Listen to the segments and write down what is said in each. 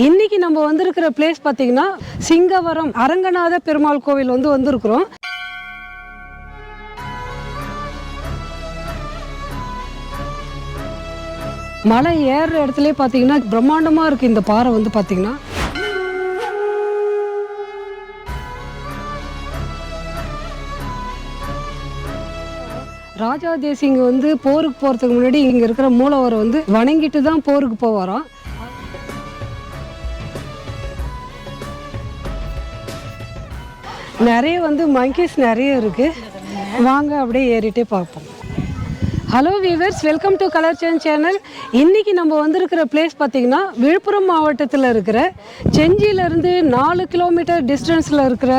இன்னைக்கு நம்ம வந்திருக்கிற பிளேஸ் பார்த்தீங்கன்னா சிங்கவரம் அரங்கநாத பெருமாள் கோவில் வந்து வந்திருக்கிறோம். மலை ஏறுற இடத்துலயே பார்த்தீங்கன்னா பிரம்மாண்டமாக இருக்குது இந்த பாறை வந்து பார்த்தீங்கன்னா. ராஜா தேசிங்க வந்து போருக்கு போகிறதுக்கு முன்னாடி இங்கே இருக்கிற மூலவரை வந்து வணங்கிட்டு தான் போருக்கு போவாராம். நிறைய வந்து மங்கீஸ் நிறைய இருக்குது வாங்க அப்படியே ஏறிட்டே பார்ப்போம். Hello viewers welcome to colour change channel இன்றைக்கி நம்ம வந்திருக்கிற பிளேஸ் பார்த்திங்கன்னா விழுப்புரம் மாவட்டத்தில் இருக்கிற செஞ்சியிலேருந்து நாலு கிலோமீட்டர் டிஸ்டன்ஸில் இருக்கிற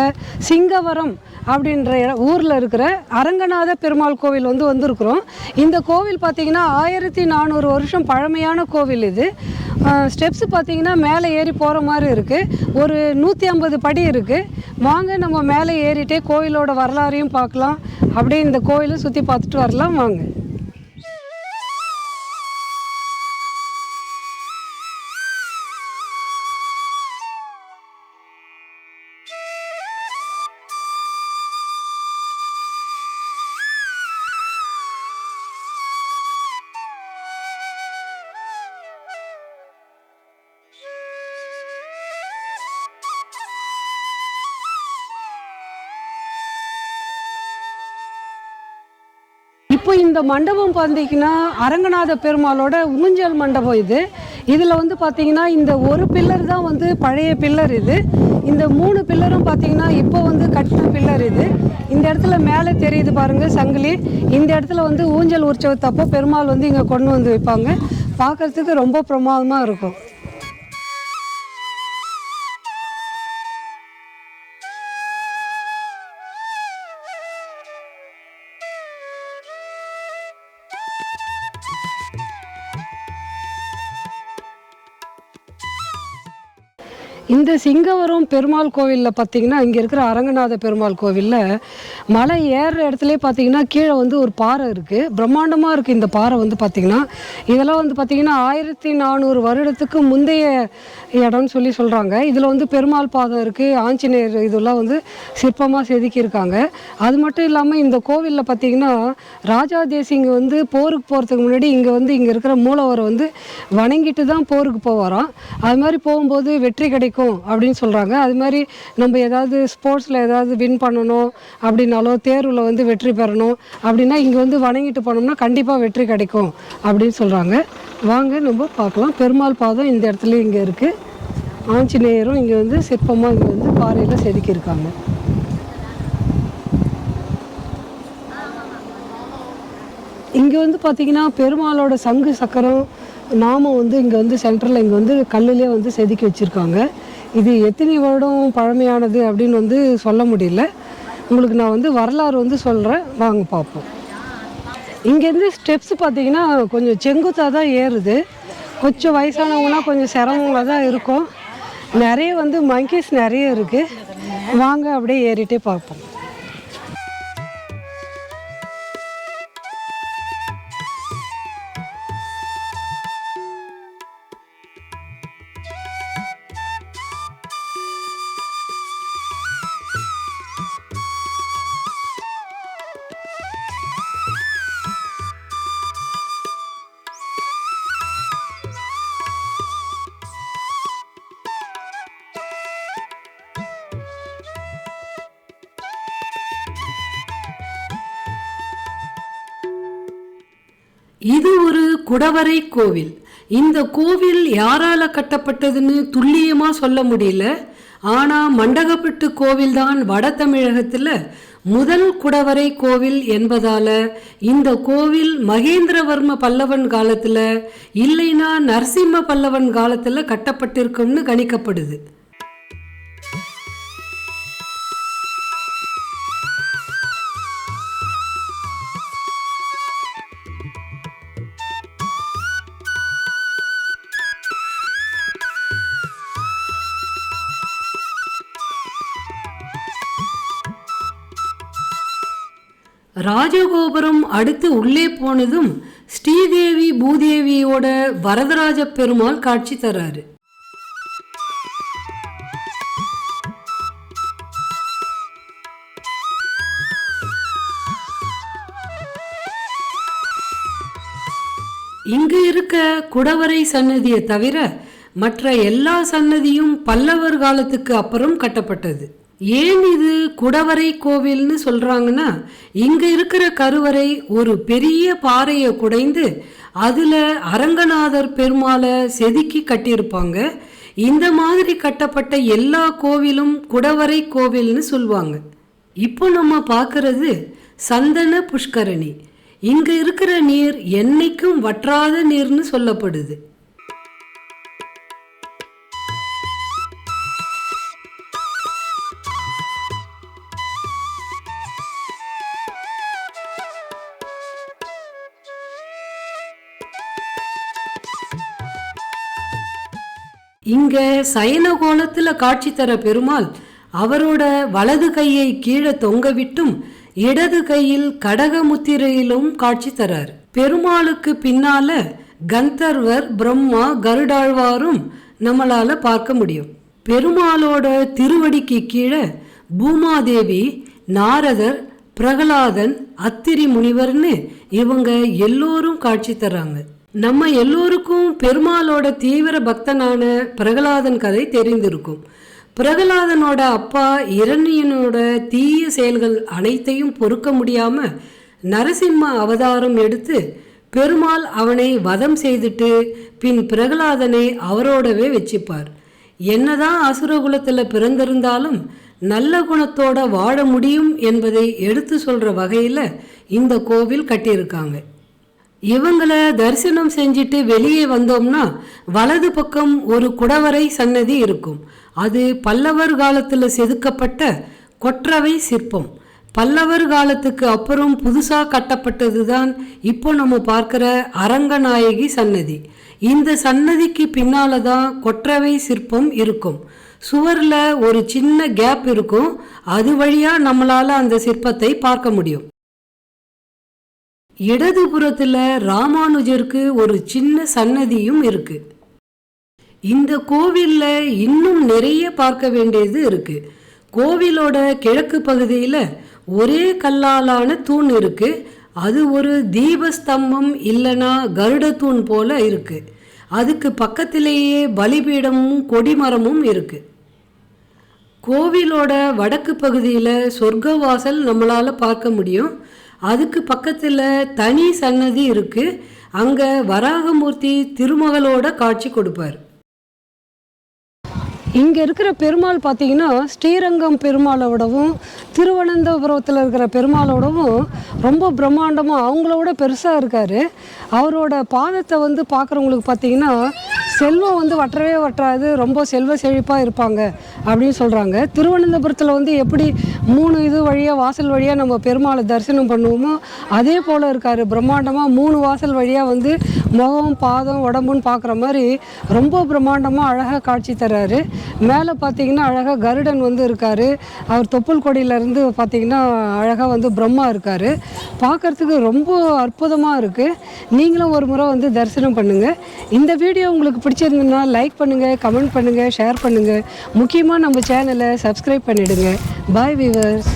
சிங்கவரம் அப்படின்ற ஊரில் இருக்கிற அரங்கநாத பெருமாள் கோவில் வந்து வந்திருக்கிறோம். இந்த கோவில் பார்த்திங்கன்னா ஆயிரத்தி நானூறு வருஷம் பழமையான கோவில் இது. ஸ்டெப்ஸ் பார்த்திங்கன்னா மேலே ஏறி போகிற மாதிரி இருக்குது ஒரு நூற்றி ஐம்பது படி இருக்குது வாங்க நம்ம மேலே ஏறிட்டே கோவிலோட வரலாறையும் பார்க்கலாம். அப்படியே இந்த கோயிலை சுற்றி பார்த்துட்டு வரலாம். வாங்க. இப்போ இந்த மண்டபம் பார்த்தீங்கன்னா அரங்கநாத பெருமாளோட ஊஞ்சல் மண்டபம் இது. இதில் வந்து பார்த்தீங்கன்னா இந்த ஒரு பில்லர் தான் வந்து பழைய பில்லர் இது. இந்த மூணு பில்லரும் பார்த்தீங்கன்னா இப்போ வந்து கட்டின பில்லர் இது. இந்த இடத்துல மேலே தெரியுது பாருங்கள் சங்கிலி. இந்த இடத்துல வந்து ஊஞ்சல் உற்சவத்தப்போ பெருமாள் வந்து இங்கே கொண்டு வந்து வைப்பாங்க. பார்க்கறதுக்கு ரொம்ப பிரமாதமாக இருக்கும். இந்த சிங்கவரம் பெருமாள் கோவிலில் பார்த்தீங்கன்னா இங்கே இருக்கிற அரங்கநாத பெருமாள் கோவிலில் மலை ஏறுற இடத்துலே பார்த்தீங்கன்னா கீழே வந்து ஒரு பாறை இருக்குது பிரம்மாண்டமாக இருக்குது இந்த பாறை வந்து பார்த்தீங்கன்னா இதெல்லாம் வந்து பார்த்தீங்கன்னா ஆயிரத்தி நானூறு வருடத்துக்கு முந்தைய இடம்னு சொல்லி சொல்கிறாங்க இதில் வந்து பெருமாள் பாதம் இருக்குது ஆஞ்சநேயர் இதெல்லாம் வந்து சிற்பமாக செதுக்கியிருக்காங்க. அது மட்டும் இல்லாமல் இந்த கோவிலில் பார்த்தீங்கன்னா ராஜா தேசிங்க வந்து போருக்கு போகிறதுக்கு முன்னாடி இங்கே வந்து இங்கே இருக்கிற மூலவரை வந்து வணங்கிட்டு தான் போருக்கு போவாராம். அது மாதிரி போகும்போது வெற்றி கிடைக்கும். அப்படின்னு சொல்கிறாங்க அது மாதிரி நம்ம ஏதாவது ஸ்போர்ட்ஸில் ஏதாவது வின் பண்ணணும் அப்படின்னாலோ தேர்வில் வந்து வெற்றி பெறணும் அப்படின்னா இங்கே வந்து வணங்கிட்டு போனோம்னா கண்டிப்பாக வெற்றி கிடைக்கும் அப்படின்னு சொல்கிறாங்க வாங்க நம்ம பார்க்கலாம். பெருமாள் பாதம் இந்த இடத்துல இங்கே இருக்குது ஆஞ்சநேயரும் இங்கே வந்து சிற்பமாக இங்கே வந்து பாறையில் செதுக்கியிருக்காங்க. இங்கே வந்து பார்த்தீங்கன்னா பெருமாளோட சங்கு சக்கரம் நாமம் வந்து இங்கே வந்து சென்டரில் இங்கே வந்து கல்லுலேயே வந்து செதுக்கி வச்சுருக்காங்க. இது எத்தனை வருடம் பழமையானது அப்படின்னு வந்து சொல்ல முடியல. உங்களுக்கு நான் வந்து வரலாறு வந்து சொல்கிறேன் வாங்க பார்ப்போம். இங்கேருந்து ஸ்டெப்ஸ் பார்த்தீங்கன்னா கொஞ்சம் செங்குத்தாக தான் ஏறுது. கொஞ்சம் வயசானவங்கன்னா கொஞ்சம் சிரமங்களாக தான் இருக்கும். நிறைய வந்து மங்கீஸ் நிறைய இருக்குது வாங்க அப்படியே ஏறிட்டே பார்ப்போம். இது ஒரு குடவரை கோவில். இந்த கோவில் யாரால கட்டப்பட்டதுன்னு துல்லியமா சொல்ல முடியல. ஆனா மண்டகப்பட்டு கோவில் தான் வட தமிழகத்துல முதல் குடவரை கோவில் என்பதால இந்த கோவில் மகேந்திரவர்ம பல்லவன் காலத்துல இல்லைன்னா நரசிம்ம பல்லவன் காலத்துல கட்டப்பட்டிருக்கும்னு கணிக்கப்படுது. ராஜகோபுரம் அடுத்து உள்ளே போனதும் ஸ்ரீதேவி பூதேவியோட வரதராஜ பெருமாள் காட்சி தராரு. இங்கு இருக்க குடவரை சன்னதியை தவிர மற்ற எல்லா சன்னதியும் பல்லவர் காலத்துக்கு அப்புறம் கட்டப்பட்டது. ஏன் இது குடவரை கோவில்னு சொல்கிறாங்கன்னா இங்கே இருக்கிற கருவறை ஒரு பெரிய பாறையை குடைந்து அதில் அரங்கநாதர் பெருமாளை செதுக்கி கட்டியிருப்பாங்க. இந்த மாதிரி கட்டப்பட்ட எல்லா கோவிலும் குடவரை கோவில்னு சொல்லுவாங்க. இப்போ நம்ம பார்க்கறது சந்தன புஷ்கரணி. இங்கே இருக்கிற நீர் என்னைக்கும் வற்றாத நீர்னு சொல்லப்படுது. இங்க சயன காட்சி தர பெருமாள் அவரோட வலது கையை கீழே தொங்கவிட்டும் இடது கையில் கடக முத்திரையிலும் காட்சி தரார். பெருமாளுக்கு பின்னால கந்தர்வர் பிரம்மா கருடாழ்வாரும் நம்மளால பார்க்க முடியும். பெருமாளோட திருவடிக்கு கீழே பூமாதேவி நாரதர் பிரகலாதன் அத்திரி முனிவர்னு இவங்க எல்லோரும் காட்சி தராங்க. நம்ம எல்லோருக்கும் பெருமாளோட தீவிர பக்தனான பிரகலாதன் கதை தெரிந்திருக்கும். பிரகலாதனோட அப்பா இரணியனோட தீய செயல்கள் அனைத்தையும் பொறுக்க முடியாம நரசிம்ம அவதாரம் எடுத்து பெருமாள் அவனை வதம் செய்துட்டு பின் பிரகலாதனை அவரோடவே வச்சுப்பார். என்னதான் அசுரகுலத்தில் பிறந்திருந்தாலும் நல்ல குணத்தோட வாழ முடியும் என்பதை எடுத்து சொல்ற வகையில் இந்த கோவில் கட்டியிருக்காங்க. இவங்களை தரிசனம் செஞ்சுட்டு வெளியே வந்தோம்னா வலது பக்கம் ஒரு குடவரை சன்னதி இருக்கும். அது பல்லவர் காலத்தில் செதுக்கப்பட்ட கொற்றவை சிற்பம். பல்லவர் காலத்துக்கு அப்புறம் புதுசாக கட்டப்பட்டது தான் இப்போ நம்ம பார்க்குற அரங்கநாயகி சன்னதி. இந்த சன்னதிக்கு பின்னால தான் கொற்றவை சிற்பம் இருக்கும். சுவரில் ஒரு சின்ன கேப் இருக்கும். அது வழியாக நம்மளால் அந்த சிற்பத்தை பார்க்க முடியும். இடதுபுறத்துல ராமானுஜருக்கு ஒரு சின்ன சன்னதியும் இருக்கு. இந்த கோவில்ல இன்னும் நிறைய பார்க்க வேண்டியது இருக்கு. கோவிலோட கிழக்கு பகுதியில் ஒரே கல்லாலான தூண் இருக்கு. அது ஒரு தீபஸ்தம்பம் இல்லைனா கருட தூண் போல இருக்கு. அதுக்கு பக்கத்திலேயே பலிபீடமும் கொடிமரமும் இருக்கு. கோவிலோட வடக்கு பகுதியில் சொர்க்கவாசல் நம்மளால் பார்க்க முடியும். அதுக்கு பக்கத்தில் தனி சன்னதி இருக்கு. அங்கே வராகமூர்த்தி திருமகளோட காட்சி கொடுப்பார். இங்கே இருக்கிற பெருமாள் பார்த்தீங்கன்னா ஸ்ரீரங்கம் பெருமாளோடவும் திருவனந்தபுரத்தில் இருக்கிற பெருமாளோடவும் ரொம்ப பிரம்மாண்டமாக அவங்களோட பெருசாக இருக்கார். அவரோட பாதத்தை வந்து பார்க்குறவங்களுக்கு பார்த்தீங்கன்னா செல்வம் வந்து வற்றவே வற்றாது ரொம்ப செல்வ செழிப்பாக இருப்பாங்க. அப்படின்னு சொல்கிறாங்க திருவனந்தபுரத்தில் வந்து எப்படி மூணு இது வழியாக வாசல் வழியாக நம்ம பெருமாளை தரிசனம் பண்ணுவோமோ அதே போல் இருக்கார். பிரம்மாண்டமாக மூணு வாசல் வழியாக வந்து முகம் பாதம் உடம்புன்னு பார்க்குற மாதிரி ரொம்ப பிரம்மாண்டமாக அழகாக காட்சி தர்றாரு. மேலே பார்த்தீங்கன்னா அழகாக கருடன் வந்து இருக்கார். அவர் தொப்புள் கொடியிலேருந்து பார்த்தீங்கன்னா அழகாக வந்து பிரம்மா இருக்கார். பார்க்குறதுக்கு ரொம்ப அற்புதமாக இருக்குது நீங்களும் ஒரு முறை வந்து தரிசனம் பண்ணுங்கள் இந்த வீடியோ உங்களுக்கு பிடிச்சிருந்ததுன்னா லைக் பண்ணுங்கள் கமெண்ட் பண்ணுங்கள் ஷேர் பண்ணுங்கள் முக்கியமாக நம்ம சேனலை சப்ஸ்கிரைப் பண்ணிவிடுங்க பாய் வீவர்ஸ்